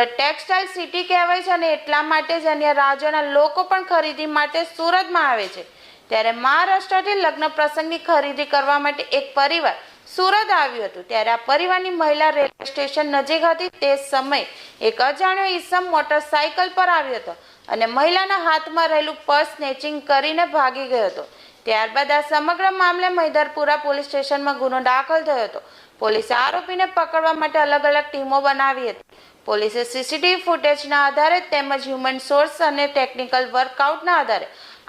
Surat textile city કહેવાય છે અને એટલા માટે જ અન્ય રાજ્યોના લોકો પણ ખરીદી માટે સુરતમાં આવે છે. ત્યારે મહારાષ્ટ્રથી લગ્ન પ્રસંગની ખરીદી કરવા માટે એક પરિવાર સુરત આવ્યું હતું. ત્યારે આ પરિવારની મહિલા રેલવે સ્ટેશન નજીક હતી. તે સમયે એક અજાણ્યો ઈસમ મોટરસાયકલ પર આવ્યો હતો અને મહિલાના હાથમાં રહેલું પર્સ સ્નેચિંગ કરીને ભાગી ગયો હતો. ત્યારબાદ આ સમગ્ર મામલે મૈદરપુરા પોલીસ સ્ટેશનમાં ગુનો દાખલ થયો હતો. પોલીસે આરોપીને પકડવા માટે અલગ અલગ ટીમો બનાવી હતી. પોલીસે સીસીટીવી ફૂટેજના આધારે તેમજ હ્યુમન સોર્સ અને ટેકનિકલ વર્કઆઉટના આધારે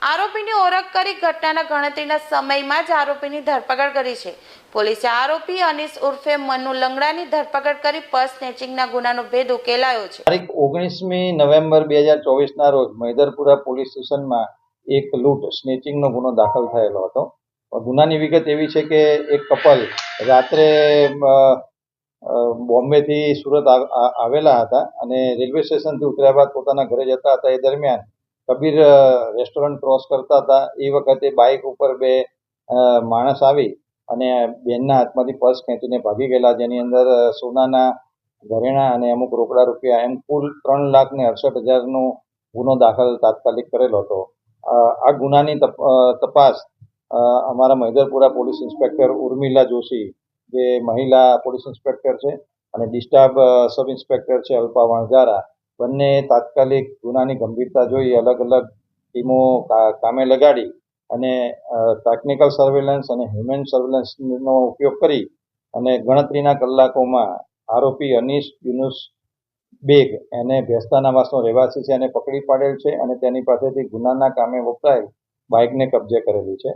આરોપીની ઓળખ કરી ઘટનાના ગણતરીના સમયમાં જ આરોપીની ધરપકડ કરી છે. પોલીસે આરોપી અનિસ ઉર્ફે મનુ લંગડાની ધરપકડ કરી પર્સ સ્નેચિંગના ગુનાનો ભેદ ઉકેલાયો છે. તારીખ ઓગણીસમી નવેમ્બર બે હજાર ચોવીસના રોજ મૈદરપુરા પોલીસ સ્ટેશનમાં એક લૂંટ સ્નેચિંગનો ગુનો દાખલ થયેલો હતો. ગુનાની વિગત એવી છે કે એક કપલ રાત્રે બોમ્બેથી સુરત આવેલા હતા અને રેલવે સ્ટેશનથી ઉતર્યા બાદ પોતાના ઘરે જતા હતા. એ દરમિયાન કબીર રેસ્ટોરન્ટ ક્રોસ કરતા હતા. એ વખતે બાઇક ઉપર બે માણસ આવી અને બેનના હાથમાંથી પર્સ ખેંચીને ભાગી ગયેલા, જેની અંદર સોનાના ઘરેણા અને અમુક રોકડા રૂપિયા એમ કુલ ત્રણ લાખ ને અડસઠ હજારનો ગુનો દાખલ તાત્કાલિક કરેલો હતો. આ ગુનાની તપ- તપાસ અમારા મહિદરપુરા પોલીસ ઇન્સ્પેક્ટર ઉર્મિલા જોશી જે મહિલા પોલીસ ઇન્સ્પેક્ટર છે અને ડિસ્ટાફ અ, સબ ઇન્સ્પેક્ટર છે અલ્પા વણઝારા બંને તાત્કાલિક ગુનાની ગંભીરતા જોઈ અલગ અલગ ટીમો કામે લગાડી અને ટેકનિકલ સર્વેલન્સ અને હ્યુમન સર્વેલન્સનો ઉપયોગ કરી અને ગણતરીના કલાકોમાં આરોપી અનીશ યુનુસ બેગ એને ભેસ્તાના આવાસનો રહેવાસી છે એને પકડી પાડેલ છે અને તેની પાસેથી ગુનાના કામે વપરાયેલ બાઇકને કબજે કરેલી છે.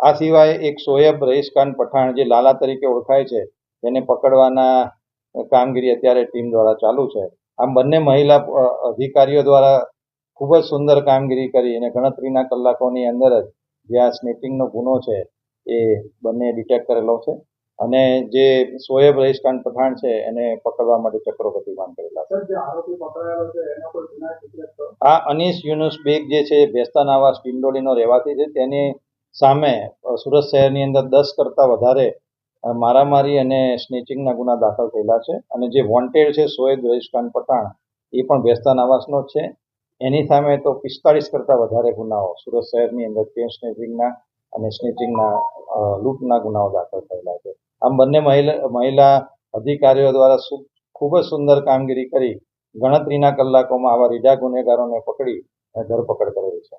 આ સિવાય એક સોએબ રહીશખાન પઠાણ જે લાલા તરીકે ઓળખાય છે તેને પકડવાના કામગીરી અત્યારે ટીમ દ્વારા ચાલુ છે. આમ બંને મહિલા અધિકારીઓ દ્વારા ખૂબ જ સુંદર કામગીરી કરી અને ગણતરીના કલાકોની અંદર જ જે આ સ્નેચિંગનો ગુનો છે એ બંને ડિટેક્ટ કરેલો છે અને જે સોએબ રહીશકાંત પઠાણ છે એને પકડવા માટે ચક્રો ગતિમાન કરેલા છે. આ અનીસ યુનુસ બેગ જે છે ભેસ્તાન આવાસ ડિંડોલીનો રહેવાસી છે. તેની સામે સુરત શહેરની અંદર દસ કરતાં વધારે મારામારી અને સ્નેચિંગના ગુના દાખલ થયેલા છે. અને જે વોન્ટેડ છે સોએબ રઈસખાન પઠાણ, એ પણ ભેસ્તાન આવાસનો જ છે. એની સામે તો પિસ્તાળીસ કરતાં વધારે ગુનાઓ સુરત શહેરની અંદર ચેન સ્નેચિંગના અને સ્નેચિંગના લૂંટના ગુનાઓ દાખલ થયેલા છે. આમ બંને મહિલા મહિલા અધિકારીઓ દ્વારા ખૂબ જ સુંદર કામગીરી કરી, ગણતરીના કલાકોમાં આવા રીઢા ગુનેગારોને પકડી ધરપકડ કરેલી છે.